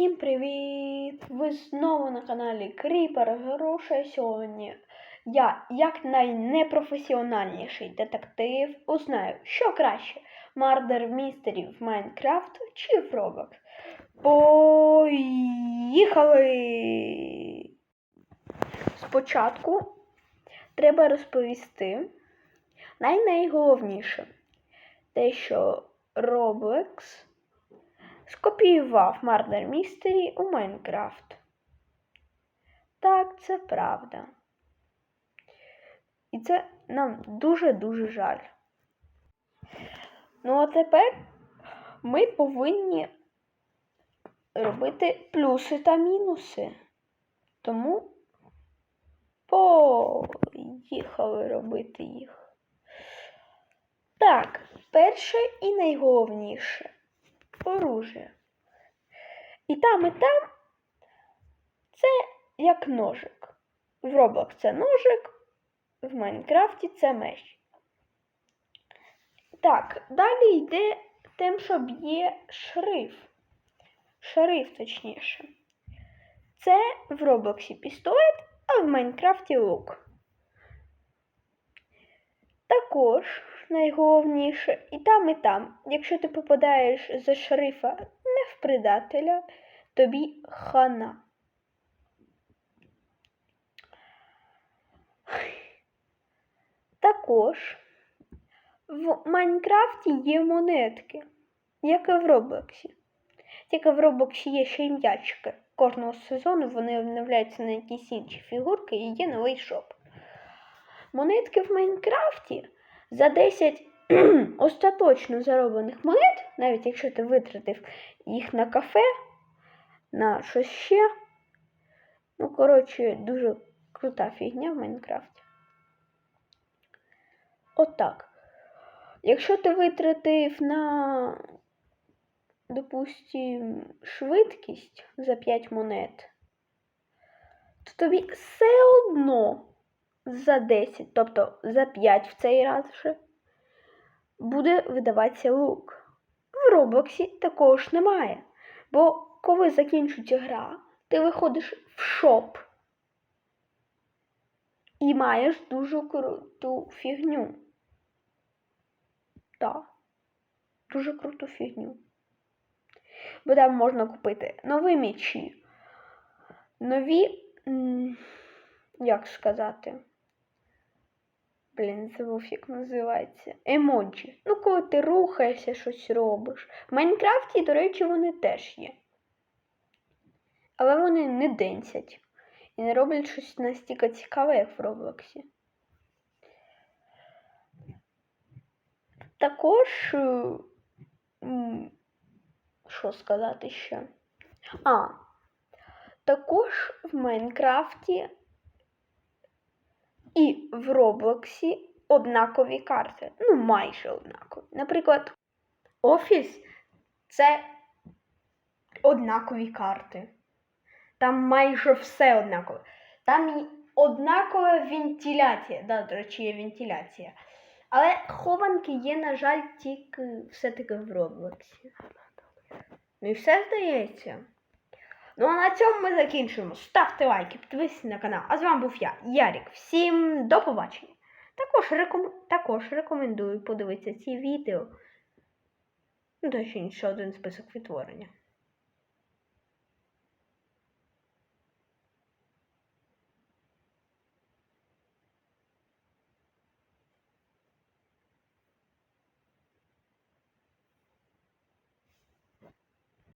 Всім привіт! Ви знову на каналі Кріпер Гроша. Сьогодні я, як найнепрофесіональніший детектив, узнаю, що краще Мардер Містері в Майнкрафт чи в Roblox. Поїхали! Спочатку треба розповісти най-найголовніше те, що Roblox скопіював Murder Mystery у Майнкрафт. Так, це правда. І це нам дуже-дуже жаль. Ну, а тепер ми повинні робити плюси та мінуси. Тому поїхали робити їх. Так, перше і найголовніше оружие. І там, і там це як ножик. В Roblox це ножик, в Майнкрафті це меч. Так, далі йде тим, що б'є шриф. Шриф, точніше. Це в Роблоксі пістолет, а в Майнкрафті лук. Також найголовніше і там, і там, якщо ти попадаєш за шерифа не в предателя, тобі хана. Також в Майнкрафті є монетки, як і в Роблоксі. Тільки в Роблоксі є ще й м'ячики. Кожного сезону вони обновляються на якісь інші фігурки і є новий шоп. Монетки в Майнкрафті за 10 остаточно зароблених монет, навіть якщо ти витратив їх на кафе, на щось ще. Ну, коротше, дуже крута фігня в Майнкрафті. Отак. Якщо ти витратив на, допустим, швидкість за 5 монет, то тобі все одно за 10, тобто за 5 в цей раз вже, буде видаватися лук. В Роблоксі такого ж немає. Бо коли закінчується гра, ти виходиш в шоп і маєш дуже круту фігню. Так, дуже круту фігню. Бо там можна купити нові м'ячі, нові, як сказати, Блін, забув, як називається. Емоджі. Ну, коли ти рухаєшся, щось робиш. В Майнкрафті, до речі, вони теж є. Але вони не денсять. І не роблять щось настільки цікаве, як в Роблоксі. Також, що сказати ще? А, також в Майнкрафті і в Роблоксі однакові карти. Ну, майже однакові. Наприклад, Офіс це однакові карти. Там майже все однакове. Там однакова вентиляція. Да, до речі, є вентиляція. Але хованки є, на жаль, тільки все-таки в Роблоксі. Ну і все здається. Ну а на цьому ми закінчуємо. Ставте лайки, підписуйтесь на канал. А з вами був я, Ярік. Всім до побачення. Також, реком... Також рекомендую подивитися ці відео. Ну, точніше, один список відтворення.